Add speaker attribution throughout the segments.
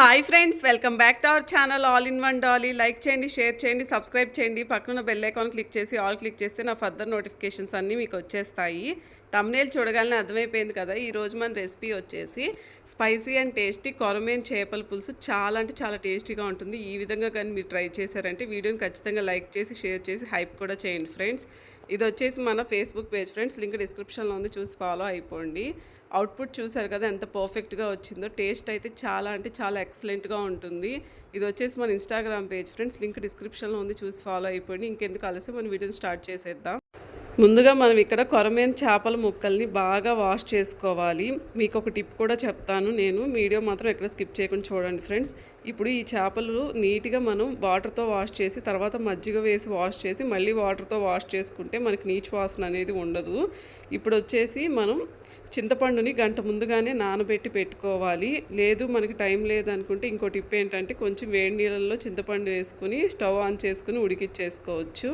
Speaker 1: Hi friends welcome back to our channel all in one Dolly like చేయండి share చేయండి subscribe చేయండి. పక్కన bell icon click చేసి all click చేస్తే నా ఫర్దర్ నోటిఫికేషన్స్ అన్నీ మీకు వచ్చేస్తాయి. తమ్నేల్ చూడగానే అర్థమైపోయింది కదా ఈరోజు మన రెసిపీ వచ్చేసి స్పైసీ అండ్ టేస్టీ కొరమేన్ చేపల పులుసు. చాలా అంటే చాలా టేస్టీగా ఉంటుంది. ఈ విధంగా కానీ మీరు ట్రై చేశారంటే వీడియోని ఖచ్చితంగా లైక్ చేసి షేర్ చేసి హైప్ కూడా చేయండి ఫ్రెండ్స్ ఇది వచ్చేసి మన ఫేస్బుక్ పేజ్ ఫ్రెండ్స్ లింక్ డిస్క్రిప్షన్లో ఉంది. చూసి ఫాలో అయిపోండి. అవుట్పుట్ చూసారు కదా ఎంత పర్ఫెక్ట్గా వచ్చిందో. టేస్ట్ అయితే చాలా అంటే చాలా ఎక్సలెంట్గా ఉంటుంది. ఇది వచ్చేసి మన ఇన్స్టాగ్రామ్ పేజ్ ఫ్రెండ్స్ లింక్ డిస్క్రిప్షన్లో ఉంది. చూసి ఫాలో అయిపోయింది ఇంకెందుకు కలిసి మన వీడియోని స్టార్ట్ చేసేద్దాం. ముందుగా మనం ఇక్కడ కొరమేన్ చేపల ముక్కల్ని బాగా వాష్ చేసుకోవాలి. మీకు ఒక టిప్ కూడా చెప్తాను. నేను వీడియో మాత్రం ఎక్కడ స్కిప్ చేయకుండా చూడండి ఫ్రెండ్స్ ఇప్పుడు ఈ చేపలు నీట్గా మనం వాటర్తో వాష్ చేసి తర్వాత మజ్జిగ వేసి వాష్ చేసి మళ్ళీ వాటర్తో వాష్ చేసుకుంటే మనకి నీచు వాసన అనేది ఉండదు. ఇప్పుడు వచ్చేసి మనం చింతపండుని గంట ముందుగానే నానబెట్టి పెట్టుకోవాలి. లేదు మనకి టైం లేదనుకుంటే ఇంకో టిప్ ఏంటంటే కొంచెం వేడి నీళ్ళల్లో చింతపండు వేసుకుని స్టవ్ ఆన్ చేసుకుని ఉడికిచ్చేసుకోవచ్చు.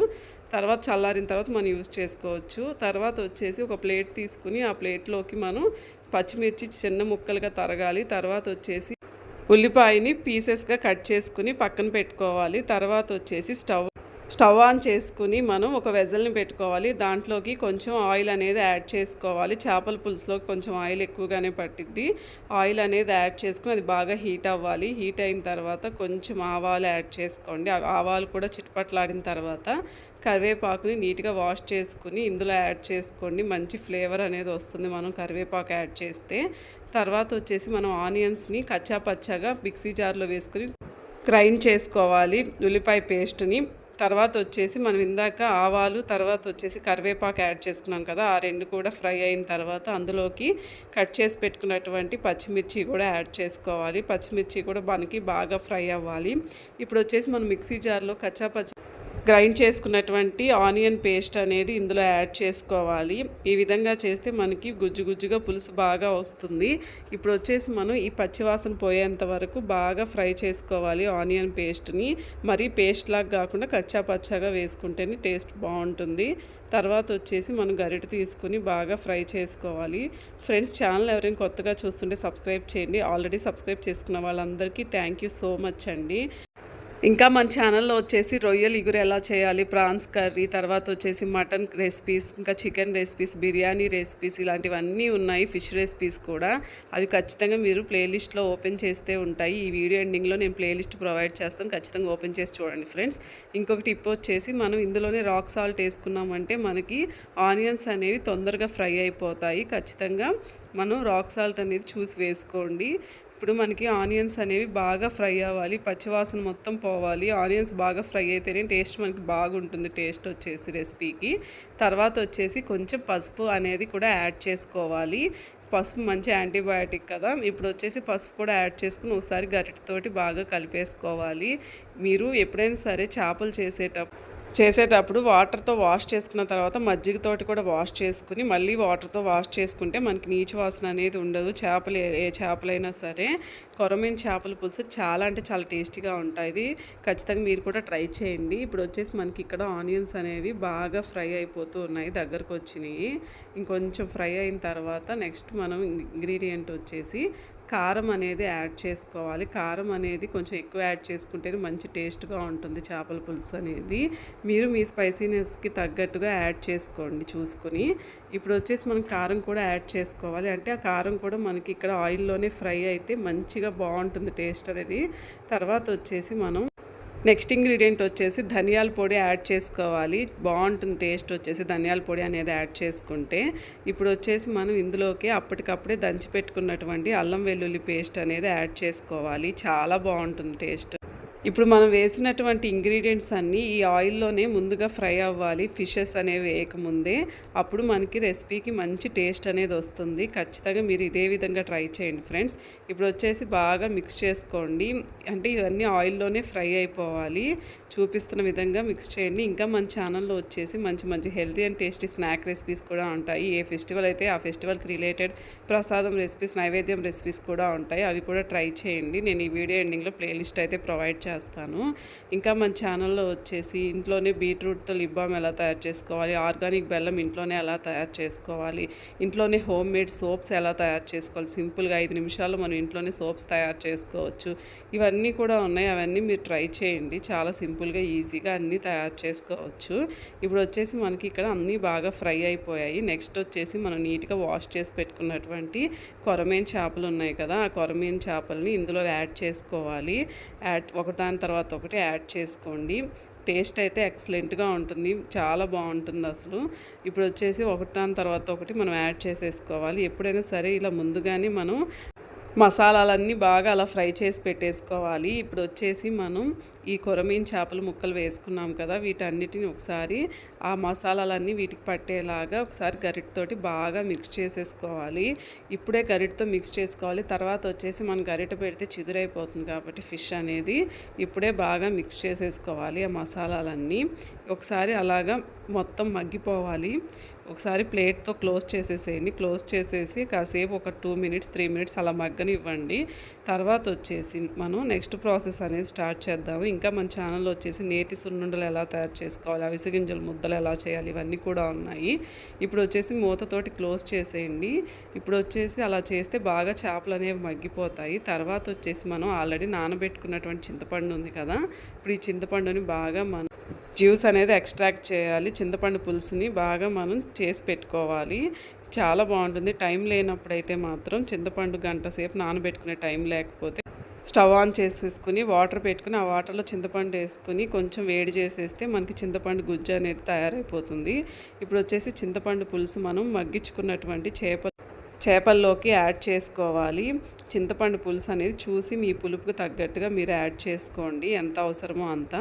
Speaker 1: తర్వాత చల్లారిన తర్వాత మనం యూజ్ చేసుకోవచ్చు. తర్వాత వచ్చేసి ఒక ప్లేట్ తీసుకుని ఆ ప్లేట్లోకి మనం పచ్చిమిర్చి చిన్న ముక్కలుగా తరగాలి. తర్వాత వచ్చేసి ఉల్లిపాయని పీసెస్గా కట్ చేసుకుని పక్కన పెట్టుకోవాలి. తర్వాత వచ్చేసి స్టవ్ స్టవ్ ఆన్ చేసుకుని మనం ఒక వెజల్ని పెట్టుకోవాలి. దాంట్లోకి కొంచెం ఆయిల్ అనేది యాడ్ చేసుకోవాలి. చేపల పులుసులో కొంచెం ఆయిల్ ఎక్కువగానే పట్టిద్ది. ఆయిల్ అనేది యాడ్ చేసుకుని అది బాగా హీట్ అవ్వాలి. హీట్ అయిన తర్వాత కొంచెం ఆవాలు యాడ్ చేసుకోండి. ఆవాలు కూడా చిట్పట్లాడిన తర్వాత కరివేపాకుని నీట్గా వాష్ చేసుకుని ఇందులో యాడ్ చేసుకోండి. మంచి ఫ్లేవర్ అనేది వస్తుంది మనం కరివేపాకు యాడ్ చేస్తే. తర్వాత వచ్చేసి మనం ఆనియన్స్ని కచ్చా పచ్చాగా మిక్సీ జార్లో వేసుకుని గ్రైండ్ చేసుకోవాలి. ఉల్లిపాయ పేస్ట్ని తర్వాత వచ్చేసి మనం ఇందాక ఆవాలు తర్వాత వచ్చేసి కరివేపాకు యాడ్ చేసుకున్నాం కదా ఆ రెండు కూడా ఫ్రై అయిన తర్వాత అందులోకి కట్ చేసి పెట్టుకున్నటువంటి పచ్చిమిర్చి కూడా యాడ్ చేసుకోవాలి. పచ్చిమిర్చి కూడా మనకి బాగా ఫ్రై అవ్వాలి. ఇప్పుడు వచ్చేసి మనం మిక్సీ జార్లో కచ్చా పచ్చి గ్రైండ్ చేసుకున్నటువంటి ఆనియన్ పేస్ట్ అనేది ఇందులో యాడ్ చేసుకోవాలి. ఈ విధంగా చేస్తే మనకి గుజ్జు గుజ్జుగా పులుసు బాగా వస్తుంది. ఇప్పుడు వచ్చేసి మనం ఈ పచ్చివాసన పోయేంత వరకు బాగా ఫ్రై చేసుకోవాలి ఆనియన్ పేస్ట్ని. మరీ పేస్ట్ లాగా కాకుండా కచ్చా పచ్చాగా వేసుకుంటేనే టేస్ట్ బాగుంటుంది. తర్వాత వచ్చేసి మనం గరిట తీసుకుని బాగా ఫ్రై చేసుకోవాలి. ఫ్రెండ్స్ ఛానల్ ఎవరైనా కొత్తగా చూస్తుంటే సబ్స్క్రైబ్ చేయండి. ఆల్రెడీ సబ్స్క్రైబ్ చేసుకున్న వాళ్ళందరికీ థ్యాంక్ యూ సో మచ్ అండి. ఇంకా మన ఛానల్లో వచ్చేసి రొయ్యలు ఇగురు ఎలా చేయాలి ప్రాన్స్ కర్రీ తర్వాత వచ్చేసి మటన్ రెసిపీస్ ఇంకా చికెన్ రెసిపీస్ బిర్యానీ రెసిపీస్ ఇలాంటివన్నీ ఉన్నాయి ఫిష్ రెసిపీస్ కూడా. అవి ఖచ్చితంగా మీరు ప్లేలిస్ట్లో ఓపెన్ చేస్తే ఉంటాయి. ఈ వీడియో ఎండింగ్లో నేను ప్లేలిస్ట్ ప్రొవైడ్ చేస్తాను. ఖచ్చితంగా ఓపెన్ చేసి చూడండి ఫ్రెండ్స్ ఇంకొక టిప్ వచ్చేసి మనం ఇందులోనే రాక్ సాల్ట్ వేసుకున్నామంటే మనకి ఆనియన్స్ అనేవి తొందరగా ఫ్రై అయిపోతాయి. ఖచ్చితంగా మనం రాక్ సాల్ట్ అనేది చూసి వేసుకోండి. ఇప్పుడు మనకి ఆనియన్స్ అనేవి బాగా ఫ్రై అవ్వాలి పచ్చివాసన మొత్తం పోవాలి. ఆనియన్స్ బాగా ఫ్రై అయితేనే టేస్ట్ మనకి బాగుంటుంది టేస్ట్ వచ్చేసి రెసిపీకి. తర్వాత వచ్చేసి కొంచెం పసుపు అనేది కూడా యాడ్ చేసుకోవాలి. పసుపు మంచి యాంటీబయాటిక్ కదా. ఇప్పుడు వచ్చేసి పసుపు కూడా యాడ్ చేసుకుని ఒకసారి గరిటతోటి బాగా కలిపేసుకోవాలి. మీరు ఎప్పుడైనా సరే చేపలు చేసేటప్పుడు చేసేటప్పుడు వాటర్తో వాష్ చేసుకున్న తర్వాత మజ్జిగతోటి కూడా వాష్ చేసుకుని మళ్ళీ వాటర్తో వాష్ చేసుకుంటే మనకి నీచు వాసన అనేది ఉండదు. చేపలు ఏ- చేపలైనా సరే కొరమీన చేపల పులుసు చాలా అంటే చాలా టేస్టీగా ఉంటుంది ఖచ్చితంగా మీరు కూడా ట్రై చేయండి. ఇప్పుడు వచ్చేసి మనకి ఇక్కడ ఆనియన్స్ అనేవి బాగా ఫ్రై అయిపోతూ ఉన్నాయి దగ్గరకు వచ్చినాయి. ఇంకొంచెం ఫ్రై అయిన తర్వాత నెక్స్ట్ మనం ఇంగ్రీడియంట్ వచ్చేసి కారం అనేది యాడ్ చేసుకోవాలి. కారం అనేది కొంచెం ఎక్కువ యాడ్ చేసుకుంటేనే మంచి టేస్ట్గా ఉంటుంది చేపల పులుసు అనేది. మీరు మీ స్పైసీనెస్కి తగ్గట్టుగా యాడ్ చేసుకోండి చూసుకొని. ఇప్పుడు వచ్చేసి మనం కారం కూడా యాడ్ చేసుకోవాలి. అంటే ఆ కారం కూడా మనకి ఇక్కడ ఆయిల్లోనే ఫ్రై అయితే మంచిగా బాగుంటుంది టేస్ట్ అనేది. తర్వాత వచ్చేసి మనం నెక్స్ట్ ఇంగ్రీడియంట్ వచ్చేసి ధనియాల పొడి యాడ్ చేసుకోవాలి. బాగుంటుంది టేస్ట్ వచ్చేసి ధనియాల పొడి అనేది యాడ్ చేసుకుంటే. ఇప్పుడు వచ్చేసి మనం ఇందులోకి అప్పటికప్పుడే దంచి పెట్టుకున్నటువంటి అల్లం వెల్లుల్లి పేస్ట్ అనేది యాడ్ చేసుకోవాలి. చాలా బాగుంటుంది టేస్ట్. ఇప్పుడు మనం వేసినటువంటి ఇంగ్రీడియంట్స్ అన్నీ ఈ ఆయిల్లోనే ముందుగా ఫ్రై అవ్వాలి. ఫిషెస్ అనేవి వేయకముందే అప్పుడు మనకి రెసిపీకి మంచి టేస్ట్ అనేది వస్తుంది. ఖచ్చితంగా మీరు ఇదే విధంగా ట్రై చేయండి ఫ్రెండ్స్. ఇప్పుడు వచ్చేసి బాగా మిక్స్ చేసుకోండి. అంటే ఇవన్నీ ఆయిల్లోనే ఫ్రై అయిపోవాలి. చూపిస్తున్న విధంగా మిక్స్ చేయండి. ఇంకా మన ఛానల్లో వచ్చేసి మంచి మంచి healthy and tasty snack recipes కూడా ఉంటాయి. ఏ ఫెస్టివల్ అయితే ఆ ఫెస్టివల్కి రిలేటెడ్ ప్రసాదం రెసిపీస్ నైవేద్యం రెసిపీస్ కూడా ఉంటాయి. అవి కూడా ట్రై చేయండి. నేను ఈ వీడియో ఎండింగ్లో ప్లేలిస్ట్ అయితే ప్రొవైడ్ చేస్తాను చేస్తాను. ఇంకా మన ఛానల్లో వచ్చేసి ఇంట్లోనే బీట్రూట్తో లిప్ బామ్ ఎలా తయారు చేసుకోవాలి ఆర్గానిక్ బెల్లం ఇంట్లోనే ఎలా తయారు చేసుకోవాలి ఇంట్లోనే హోమ్ మేడ్ సోప్స్ ఎలా తయారు చేసుకోవాలి సింపుల్గా ఐదు నిమిషాల్లో మనం ఇంట్లోనే సోప్స్ తయారు చేసుకోవచ్చు. ఇవన్నీ కూడా ఉన్నాయి. అవన్నీ మీరు ట్రై చేయండి. చాలా సింపుల్గా ఈజీగా అన్నీ తయారు చేసుకోవచ్చు. ఇప్పుడు వచ్చేసి మనకి ఇక్కడ అన్నీ బాగా ఫ్రై అయిపోయాయి. నెక్స్ట్ వచ్చేసి మనం నీట్గా వాష్ చేసి పెట్టుకున్నటువంటి కొరమేన్ చేపలు ఉన్నాయి కదా ఆ కొరమేన్ చేపల్ని ఇందులో యాడ్ చేసుకోవాలి. యాడ్ ఒకదాని తర్వాత ఒకటి యాడ్ చేసుకోండి. టేస్ట్ అయితే ఎక్సలెంట్గా ఉంటుంది. చాలా బాగుంటుంది అసలు. ఇప్పుడు వచ్చేసి ఒకటి దాని తర్వాత ఒకటి మనం యాడ్ చేసేసుకోవాలి. ఎప్పుడైనా సరే ఇలా ముందుగానే మనం మసాలాలన్నీ బాగా అలా ఫ్రై చేసి పెట్టేసుకోవాలి. ఇప్పుడు వచ్చేసి మనం ఈ కొరమీన్ చేపలు ముక్కలు వేసుకున్నాం కదా వీటన్నిటిని ఒకసారి ఆ మసాలాలన్నీ వీటికి పట్టేలాగా ఒకసారి గరిటతోటి బాగా మిక్స్ చేసేసుకోవాలి. ఇప్పుడే గరిటతో మిక్స్ చేసుకోవాలి. తర్వాత వచ్చేసి మనం గరిట పెడితే చిదురైపోతుంది కాబట్టి ఫిష్ అనేది ఇప్పుడే బాగా మిక్స్ చేసేసుకోవాలి ఆ మసాలాలన్నీ. ఒకసారి అలాగా మొత్తం మగ్గిపోవాలి. ఒకసారి ప్లేట్తో క్లోజ్ చేసేసేయండి. క్లోజ్ చేసేసి కాసేపు ఒక టూ మినిట్స్ త్రీ మినిట్స్ అలా మగ్గనివ్వండి. తర్వాత వచ్చేసి మనం నెక్స్ట్ ప్రాసెస్ అనేది స్టార్ట్ చేద్దాము. ఇంకా మన ఛానల్లో వచ్చేసి నేతి సున్నుండలు ఎలా తయారు చేసుకోవాలి అవిసి గింజలు ముద్దలు ఎలా చేయాలి ఇవన్నీ కూడా ఉన్నాయి. ఇప్పుడు వచ్చేసి మూతతోటి క్లోజ్ చేసేయండి. ఇప్పుడు వచ్చేసి అలా చేస్తే బాగా చేపలు అనేవి మగ్గిపోతాయి. తర్వాత వచ్చేసి మనం ఆల్రెడీ నానబెట్టుకున్నటువంటి చింతపండు ఉంది కదా ఇప్పుడు ఈ చింతపండుని బాగా మనం జ్యూస్ అనేది ఎక్స్ట్రాక్ట్ చేయాలి. చింతపండు పులుసుని బాగా మనం చేసి పెట్టుకోవాలి. చాలా బాగుంటుంది. టైం లేనప్పుడైతే మాత్రం చింతపండు గంట సేపు నానబెట్టుకునే టైం లేకపోతే స్టవ్ ఆన్ చేసేసుకుని వాటర్ పెట్టుకుని ఆ వాటర్లో చింతపండు వేసుకుని కొంచెం వేడి చేసేస్తే మనకి చింతపండు గుజ్జు అనేది తయారైపోతుంది. ఇప్పుడు వచ్చేసి చింతపండు పులుసు మనం మగ్గించుకున్నటువంటి చేప చేపల్లోకి యాడ్ చేసుకోవాలి. చింతపండు పులుసు అనేది చూసి మీ పులుపుకు తగ్గట్టుగా మీరు యాడ్ చేసుకోండి. ఎంత అవసరమో అంత.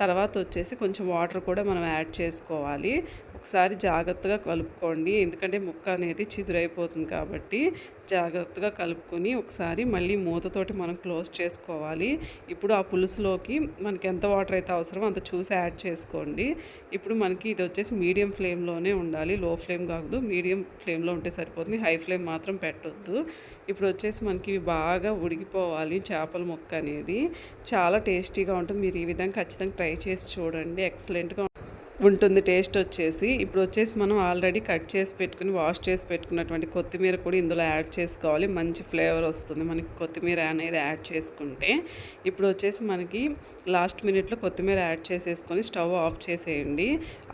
Speaker 1: తర్వాత వచ్చేసి కొంచెం వాటర్ కూడా మనం యాడ్ చేసుకోవాలి. ఒకసారి జాగ్రత్తగా కలుపుకోండి. ఎందుకంటే ముక్క అనేది చిదురైపోతుంది కాబట్టి జాగ్రత్తగా కలుపుకొని ఒకసారి మళ్ళీ మూతతోటి మనం క్లోజ్ చేసుకోవాలి. ఇప్పుడు ఆ పులుసులోకి మనకి ఎంత వాటర్ అయితే అవసరమో అంత చూసి యాడ్ చేసుకోండి. ఇప్పుడు మనకి ఇది వచ్చేసి మీడియం ఫ్లేమ్లోనే ఉండాలి. లో ఫ్లేమ్ కాదు మీడియం ఫ్లేమ్లో ఉంటే సరిపోతుంది. హై ఫ్లేమ్ మాత్రం పెట్టొద్దు. ఇప్పుడు వచ్చేసి మనకి బాగా ఉడికిపోవాలి చేపల ముక్క అనేది. చాలా టేస్టీగా ఉంటుంది. మీరు ఈ విధంగా ఖచ్చితంగా ట్రై చేసి చూడండి. ఎక్సలెంట్గా ఉంటుంది టేస్ట్ వచ్చేసి. ఇప్పుడు వచ్చేసి మనం ఆల్రెడీ కట్ చేసి పెట్టుకుని వాష్ చేసి పెట్టుకున్నటువంటి కొత్తిమీర కూడా ఇందులో యాడ్ చేసుకోవాలి. మంచి ఫ్లేవర్ వస్తుంది మనకి కొత్తిమీర అనేది యాడ్ చేసుకుంటే. ఇప్పుడు వచ్చేసి మనకి లాస్ట్ మినిట్లో కొత్తిమీర యాడ్ చేసేసుకొని స్టవ్ ఆఫ్ చేసేయండి.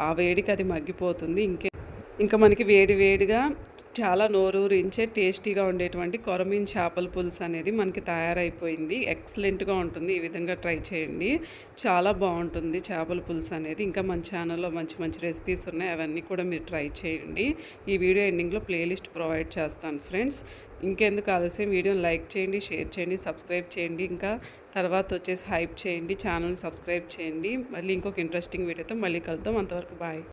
Speaker 1: ఆ వేడికి అది మగ్గిపోతుంది. ఇంకే ఇంకా మనకి వేడి వేడిగా చాలా నోరూరించే టేస్టీగా ఉండేటువంటి కొరమీన్ చేపల పులుసు అనేది మనకి తయారైపోయింది. ఎక్సలెంట్గా ఉంటుంది. ఈ విధంగా ట్రై చేయండి. చాలా బాగుంటుంది చేపల పులుసు అనేది. ఇంకా మన ఛానల్లో మంచి మంచి రెసిపీస్ ఉన్నాయి. అవన్నీ కూడా మీరు ట్రై చేయండి. ఈ వీడియో ఎండింగ్లో ప్లేలిస్ట్ ప్రొవైడ్ చేస్తాను ఫ్రెండ్స్. ఇంకెందుకు ఆలస్యం? వీడియోని లైక్ చేయండి షేర్ చేయండి సబ్స్క్రైబ్ చేయండి. ఇంకా తర్వాత వచ్చేసి హైప్ చేయండి. ఛానల్ని సబ్స్క్రైబ్ చేయండి. మళ్ళీ ఇంకొక ఇంట్రెస్టింగ్ వీడియోతో మళ్ళీ కలుద్దాం. అంతవరకు బాయ్.